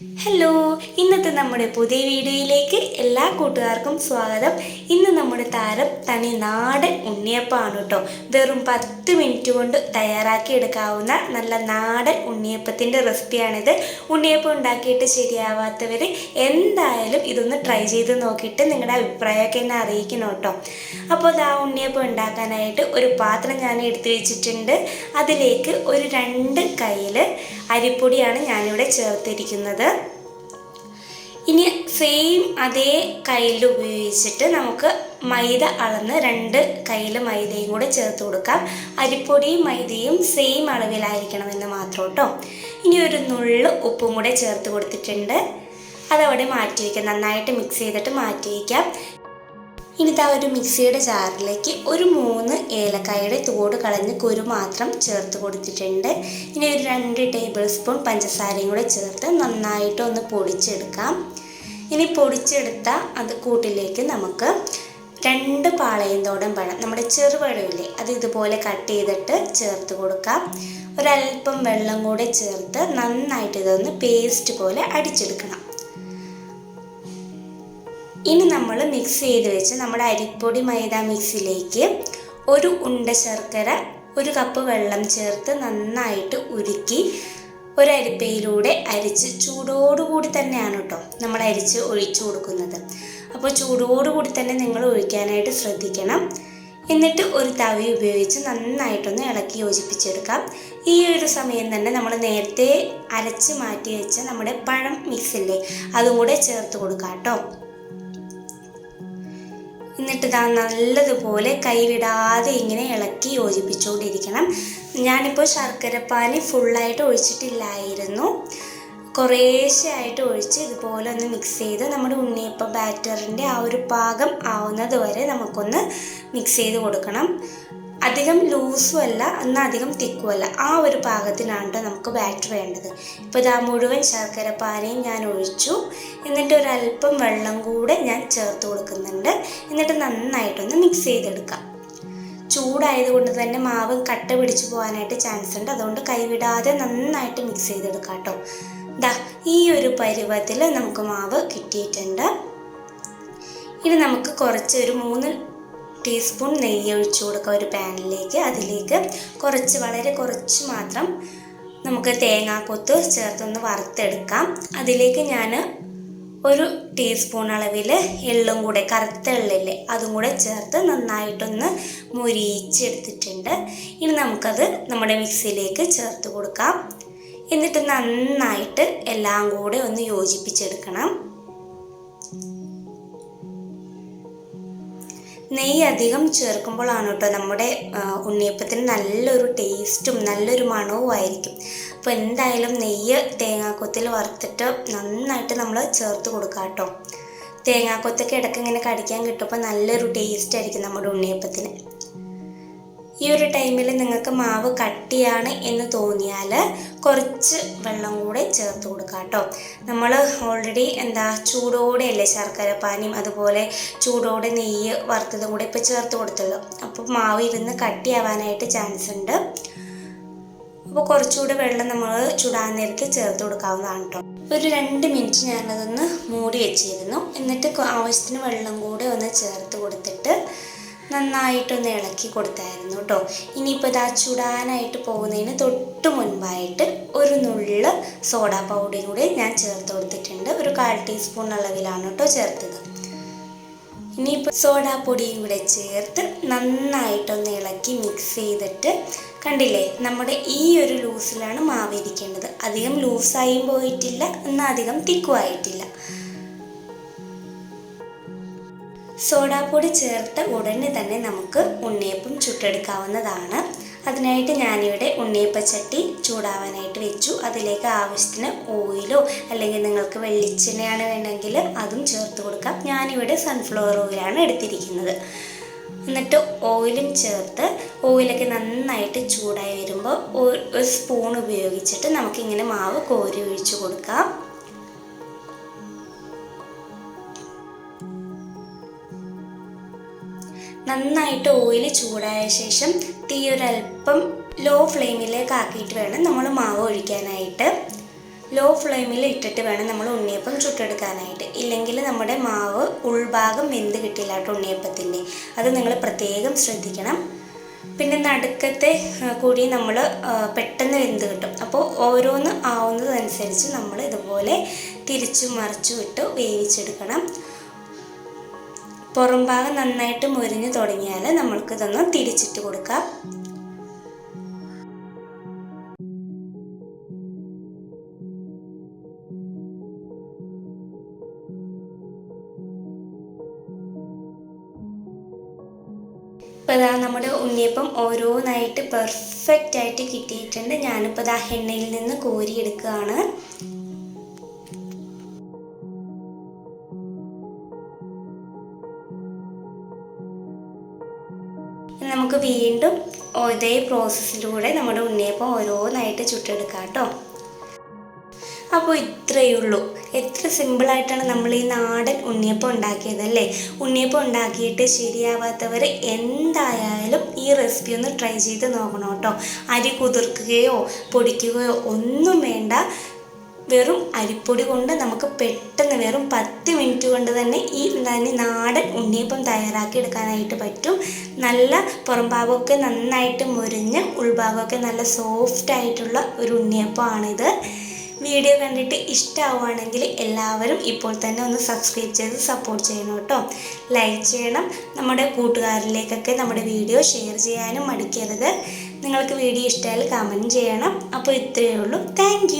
Hello, ഇന്നത്തെ നമ്മുടെ പുതിയ വീഡിയോയിലേക്ക് എല്ലാ കൂട്ടുകാർക്കും സ്വാഗതം. ഇന്ന് നമ്മുടെ താരം തനി നാടൻ ഉണ്ണിയപ്പമാണ് കേട്ടോ. വെറും പത്ത് മിനിറ്റ് കൊണ്ട് തയ്യാറാക്കി എടുക്കാവുന്ന നല്ല നാടൻ ഉണ്ണിയപ്പത്തിന്റെ റെസിപ്പിയാണിത്. ഉണ്ണിയപ്പം ഉണ്ടാക്കിയിട്ട് ശരിയാവാത്തവർ എന്തായാലും ഇതൊന്ന് ട്രൈ ചെയ്ത് നോക്കിയിട്ട് നിങ്ങളുടെ അഭിപ്രായമൊക്കെ എന്നെ അറിയിക്കണം കേട്ടോ. അപ്പോൾ അത് ആ ഉണ്ണിയപ്പം ഉണ്ടാക്കാനായിട്ട് ഒരു പാത്രം ഞാൻ എടുത്തു വെച്ചിട്ടുണ്ട്. അതിലേക്ക് ഒരു രണ്ട് കയ്യിൽ അരിപ്പൊടിയാണ് ഞാനിവിടെ ചേർത്തിരിക്കുന്നത്. ഇനി സെയിം അതേ കയ്യിൽ ഉപയോഗിച്ചിട്ട് നമുക്ക് മൈദ അളന്ന് രണ്ട് കയ്യിൽ മൈദയും കൂടെ ചേർത്ത് കൊടുക്കാം. അരിപ്പൊടിയും മൈദയും സെയിം അളവിലായിരിക്കണം എന്ന് മാത്രം കേട്ടോ. ഇനി ഒരു നുള്ള് ഉപ്പും കൂടെ ചേർത്ത് കൊടുത്തിട്ടുണ്ട്. അതവിടെ മാറ്റി വയ്ക്കാം നന്നായിട്ട് മിക്സ് ചെയ്തിട്ട് മാറ്റി വയ്ക്കാം ഇനി ഒരു മിക്സിയുടെ ജാറിലേക്ക് ഒരു മൂന്ന് ഏലക്കായയുടെ തോട് കളഞ്ഞ് കുരു മാത്രം ചേർത്ത് കൊടുത്തിട്ടുണ്ട്. ഇനി ഒരു രണ്ട് ടേബിൾ സ്പൂൺ പഞ്ചസാരയും കൂടെ ചേർത്ത് നന്നായിട്ട് ഒന്ന് പൊടിച്ചെടുക്കാം. ഇനി പൊടിച്ചെടുത്ത അത് കൂട്ടിലേക്ക് നമുക്ക് രണ്ട് പാളയന്തോടൻ പഴം നമ്മുടെ ചെറുപഴമില്ലേ അത് ഇതുപോലെ കട്ട് ചെയ്തിട്ട് ചേർത്ത് കൊടുക്കാം. ഒരല്പം വെള്ളം കൂടെ ചേർത്ത് നന്നായിട്ട് ഇതൊന്ന് പേസ്റ്റ് പോലെ അടിച്ചെടുക്കണം. ഇനി നമ്മൾ മിക്സ് ചെയ്ത് വെച്ച് നമ്മുടെ അരിപ്പൊടി മൈദ മിക്സിലേക്ക് ഒരു ഉണ്ട ശർക്കര ഒരു കപ്പ് വെള്ളം ചേർത്ത് നന്നായിട്ട് ഉരുക്കി ഒരു അരിപ്പയിലൂടെ അരിച്ച് ചൂടോടുകൂടി തന്നെയാണ് കേട്ടോ നമ്മൾ അരിച്ച് ഒഴിച്ചു കൊടുക്കുന്നത്. അപ്പോൾ ചൂടോടുകൂടി തന്നെ നിങ്ങൾ ഒഴിക്കാനായിട്ട് ശ്രദ്ധിക്കണം. എന്നിട്ട് ഒരു തവി ഉപയോഗിച്ച് നന്നായിട്ടൊന്ന് ഇളക്കി യോജിപ്പിച്ചെടുക്കാം. ഈ ഒരു സമയം തന്നെ നമ്മൾ നേരത്തെ അരച്ച് മാറ്റി വെച്ച നമ്മുടെ പഴം മിക്സില്ലേ അതും കൂടെ ചേർത്ത് കൊടുക്കാം കേട്ടോ. എന്നിട്ട് ഇതാ നല്ലതുപോലെ കൈവിടാതെ ഇങ്ങനെ ഇളക്കി യോജിപ്പിച്ചുകൊണ്ടിരിക്കണം. ഞാനിപ്പോൾ ശർക്കരപ്പാനി ഫുള്ളായിട്ട് ഒഴിച്ചിട്ടില്ലായിരുന്നു. കുറേശ്ശെ ആയിട്ട് ഒഴിച്ച് ഇതുപോലെ ഒന്ന് മിക്സ് ചെയ്ത് നമ്മുടെ ഉണ്ണിയപ്പ ബാറ്ററിന്റെ ആ ഒരു പാകം ആവുന്നത് വരെ നമുക്കൊന്ന് മിക്സ് ചെയ്ത് കൊടുക്കണം. അധികം ലൂസും അല്ല എന്നാൽ അധികം തിക്കും അല്ല. ആ ഒരു പാകത്തിനാണ് കേട്ടോ നമുക്ക് ബാറ്റർ വേണ്ടത്. ഇപ്പോൾ ഇതാ മുഴുവൻ ശർക്കര പാനയും ഞാൻ ഒഴിച്ചു. എന്നിട്ട് ഒരല്പം വെള്ളം കൂടെ ഞാൻ ചേർത്ത് കൊടുക്കുന്നുണ്ട്. എന്നിട്ട് നന്നായിട്ടൊന്ന് മിക്സ് ചെയ്തെടുക്കാം. ചൂടായതുകൊണ്ട് തന്നെ മാവ് കട്ട പിടിച്ചു പോകാനായിട്ട് ചാൻസ് ഉണ്ട്. അതുകൊണ്ട് കൈവിടാതെ നന്നായിട്ട് മിക്സ് ചെയ്തെടുക്കാം കേട്ടോ ദാ ഈ ഒരു പരുവത്തിൽ നമുക്ക് മാവ് കിട്ടിയിട്ടുണ്ട്. ഇനി നമുക്ക് കുറച്ച് ഒരു മൂന്ന് ടീസ്പൂൺ നെയ്യ് ഒഴിച്ചു കൊടുക്കുക ഒരു പാനിലേക്ക്. അതിലേക്ക് കുറച്ച് വളരെ കുറച്ച് മാത്രം നമുക്ക് തേങ്ങാക്കൊത്ത് ചേർത്തൊന്ന് വറുത്തെടുക്കാം. അതിലേക്ക് ഞാൻ ഒരു ടീസ്പൂൺ അളവിൽ എള്ളും കൂടെ കറുത്ത എള്ളില്ലേ അതും കൂടെ ചേർത്ത് നന്നായിട്ടൊന്ന് മുരിയിച്ചെടുത്തിട്ടുണ്ട്. ഇനി നമുക്കത് നമ്മുടെ മിക്സിയിലേക്ക് ചേർത്ത് കൊടുക്കാം. എന്നിട്ട് നന്നായിട്ട് എല്ലാം കൂടെ ഒന്ന് യോജിപ്പിച്ചെടുക്കണം. നെയ്യ് അധികം ചേർക്കുമ്പോഴാണ് കേട്ടോ നമ്മുടെ ഉണ്ണിയപ്പത്തിന് നല്ലൊരു ടേസ്റ്റും നല്ലൊരു മണവും ആയിരിക്കും. അപ്പോൾ എന്തായാലും നെയ്യ് തേങ്ങാക്കൊത്തിൽ വറുത്തിട്ട് നന്നായിട്ട് നമ്മൾ ചേർത്ത് കൊടുക്കാം കേട്ടോ തേങ്ങാക്കൊത്തൊക്കെ ഇടയ്ക്ക് ഇങ്ങനെ കടിക്കാൻ കിട്ടുമ്പോൾ നല്ലൊരു ടേസ്റ്റ് ആയിരിക്കും നമ്മുടെ ഉണ്ണിയപ്പത്തിന്. ഈ ഒരു ടൈമിൽ നിങ്ങൾക്ക് മാവ് കട്ടിയാണ് എന്ന് തോന്നിയാൽ കുറച്ച് വെള്ളം കൂടെ ചേർത്ത് കൊടുക്കുക കേട്ടോ. നമ്മൾ ഓൾറെഡി എന്താ ചൂടോടെയല്ലേ ശർക്കര പാനിയും അതുപോലെ ചൂടോടെ നെയ്യ് വറുത്തതും കൂടെ ഇപ്പോൾ ചേർത്ത് കൊടുത്തുള്ളൂ. അപ്പോൾ മാവ് ഇരുന്ന് കട്ടിയാവാനായിട്ട് ചാൻസ് ഉണ്ട്. അപ്പോൾ കുറച്ചുകൂടെ വെള്ളം നമ്മൾ ചൂടാൻ നേരത്ത് ചേർത്ത് കൊടുക്കാവുന്നതാണ് കേട്ടോ. ഒരു രണ്ട് മിനിറ്റ് ഞാനതൊന്ന് മൂടി വെച്ചിരുന്നു. എന്നിട്ട് ആവശ്യത്തിന് വെള്ളം കൂടെ ഒന്ന് ചേർത്ത് കൊടുത്തിട്ട് നന്നായിട്ടൊന്ന് ഇളക്കി കൊടുത്തായിരുന്നു കേട്ടോ. ഇനിയിപ്പോൾ ഇതാ ചുടാനായിട്ട് പോകുന്നതിന് തൊട്ട് മുൻപായിട്ട് ഒരു നുള്ള് സോഡ പൗഡറും കൂടി ഞാൻ ചേർത്ത് കൊടുത്തിട്ടുണ്ട്. ഒരു കാൽ ടീസ്പൂൺ അളവിലാണ് കേട്ടോ ചേർത്തത്. ഇനിയിപ്പോൾ സോഡാ പൊടിയും കൂടെ ചേർത്ത് നന്നായിട്ടൊന്ന് ഇളക്കി മിക്സ് ചെയ്തിട്ട് കണ്ടില്ലേ നമ്മുടെ ഈ ഒരു ലൂസിലാണ് മാവ് ഇരിക്കേണ്ടത്. അധികം ലൂസായും പോയിട്ടില്ല എന്നാൽ അധികം തിക്കും ആയിട്ടില്ല സോഡാപ്പൊടി ചേർത്ത് ഉടനെ തന്നെ നമുക്ക് ഉണ്ണിയപ്പം ചുട്ടെടുക്കാവുന്നതാണ്. അതിനായിട്ട് ഞാനിവിടെ ഉണ്ണിയപ്പച്ചട്ടി ചൂടാവാനായിട്ട് വെച്ചു. അതിലേക്ക് ആവശ്യത്തിന് ഓയിലോ അല്ലെങ്കിൽ നിങ്ങൾക്ക് വെള്ളിച്ചെണ്ണയാണ് വേണമെങ്കിൽ അതും ചേർത്ത് കൊടുക്കാം. ഞാനിവിടെ സൺഫ്ലവർ ഓയിലാണ് എടുത്തിരിക്കുന്നത്. എന്നിട്ട് ഓയിലും ചേർത്ത് ഓയിലൊക്കെ നന്നായിട്ട് ചൂടായി വരുമ്പോൾ ഒരു സ്പൂൺ ഉപയോഗിച്ചിട്ട് നമുക്കിങ്ങനെ മാവ് കോരി ഒഴിച്ചു കൊടുക്കാം. നന്നായിട്ട് ഓയിൽ ചൂടായ ശേഷം തീ ഒരല്പം ലോ ഫ്ലെയിമിലേക്ക് ആക്കിയിട്ട് വേണം നമ്മൾ മാവ് ഒഴിക്കാനായിട്ട്. ലോ ഫ്ലെയിമിൽ ഇട്ടിട്ട് വേണം നമ്മൾ ഉണ്ണിയപ്പം ചുട്ടെടുക്കാനായിട്ട്. ഇല്ലെങ്കിൽ നമ്മുടെ മാവ് ഉൾഭാഗം വെന്ത് കിട്ടില്ല കേട്ടോ ഉണ്ണിയപ്പത്തിന്റെ അത് നിങ്ങൾ പ്രത്യേകം ശ്രദ്ധിക്കണം. പിന്നെ നടുക്കത്തെ കൂടി നമ്മൾ പെട്ടെന്ന് വെന്ത് കിട്ടും. അപ്പോൾ ഓരോന്ന് ആവുന്നതനുസരിച്ച് നമ്മൾ ഇതുപോലെ തിരിച്ചു മറിച്ചു വിട്ട് വേവിച്ചെടുക്കണം. പുറം ഭാഗം നന്നായിട്ട് മുരിഞ്ഞു തുടങ്ങിയാൽ നമ്മൾക്കിതൊന്ന് തിരിച്ചിട്ട് കൊടുക്കാം. ഇപ്പോൾ ഇതാ നമ്മുടെ ഉണ്ണിയപ്പം ഓരോന്നായിട്ട് പെർഫെക്റ്റ് ആയിട്ട് കിട്ടിയിട്ടുണ്ട്. ഞാനിപ്പോൾ ഇതാ എണ്ണയിൽ നിന്ന് കോരിയെടുക്കുകയാണ് നമുക്ക് വീണ്ടും ഇതേ പ്രോസസ്സിലൂടെ നമ്മുടെ ഉണ്ണിയപ്പം ഓരോന്നായിട്ട് ചുട്ടെടുക്കാം കേട്ടോ. അപ്പോൾ ഇത്രയേ ഉള്ളൂ. എത്ര സിമ്പിളായിട്ടാണ് നമ്മൾ ഈ നാടൻ ഉണ്ണിയപ്പം ഉണ്ടാക്കിയതല്ലേ ഉണ്ണിയപ്പം ഉണ്ടാക്കിയിട്ട് ശരിയാവാത്തവർ എന്തായാലും ഈ റെസിപ്പി ഒന്ന് ട്രൈ ചെയ്ത് നോക്കണം കേട്ടോ. അരി കുതിർക്കുകയോ പൊടിക്കുകയോ ഒന്നും വേണ്ട. വെറും അരിപ്പൊടി കൊണ്ട് നമുക്ക് പെട്ടെന്ന് വെറും പത്ത് മിനിറ്റ് കൊണ്ട് തന്നെ ഈ തന്നെ നാടൻ ഉണ്ണിയപ്പം തയ്യാറാക്കി എടുക്കാനായിട്ട് പറ്റും. നല്ല പുറംഭാഗമൊക്കെ നന്നായിട്ട് മുരിഞ്ഞ് ഉൾഭാഗമൊക്കെ നല്ല സോഫ്റ്റ് ആയിട്ടുള്ള ഒരു ഉണ്ണിയപ്പമാണിത്. വീഡിയോ കണ്ടിട്ട് ഇഷ്ടമാവുകയാണെങ്കിൽ എല്ലാവരും ഇപ്പോൾ തന്നെ ഒന്ന് സബ്സ്ക്രൈബ് ചെയ്ത് സപ്പോർട്ട് ചെയ്യണം കേട്ടോ. ലൈക്ക് ചെയ്യണം. നമ്മുടെ കൂട്ടുകാരിലേക്കൊക്കെ നമ്മുടെ വീഡിയോ ഷെയർ ചെയ്യാനും മടിക്കരുത്. നിങ്ങൾക്ക് വീഡിയോ ഇഷ്ടമായാൽ കമന്റ് ചെയ്യണം. അപ്പോൾ ഇത്രയേ ഉള്ളൂ. താങ്ക്